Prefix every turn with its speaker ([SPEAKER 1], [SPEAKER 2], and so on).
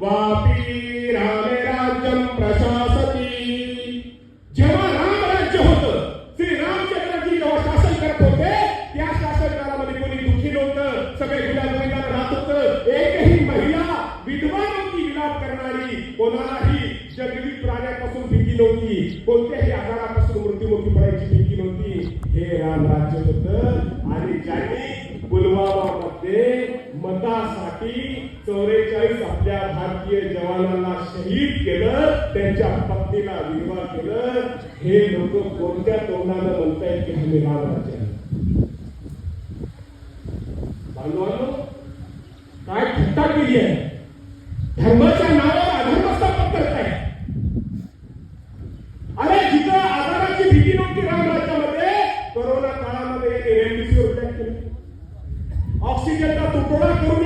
[SPEAKER 1] वापी रामे राज्यम प्रशासती। जेव्हा राम राज्य होत श्री रामचंद्रजी जेव्हा शासन करत होते त्या शासनकालामध्ये कोणी दुःखी नव्हतं सगळे गुलाब मैदान राहत होत. एकही महिला विधवा नव्हती विलाप करणारी कोणालाही जगवित प्राण्यापासून भीती नव्हती कोणत्याही आजारापासून मृत्यूमुखी पडायची भीती नव्हती. हे राम राज्य होत. साठी चौवेचाळीस आपल्या भारतीय जवानांना शहीद केलं त्यांच्या पत्नीला विधवा केलं. हे लोक कोणत्या तोंडानं म्हणतायत की आम्ही रामराजे राज्य काय थट्टा केली आहे धर्माच्या नावावर अधर्म स्थापन करताय अरे जिथं आजाराची भीती नव्हती रामराज्यामध्ये कोरोना काळामध्ये रेमडेसिवीर ऑक्सिजनचा तुटवडा करून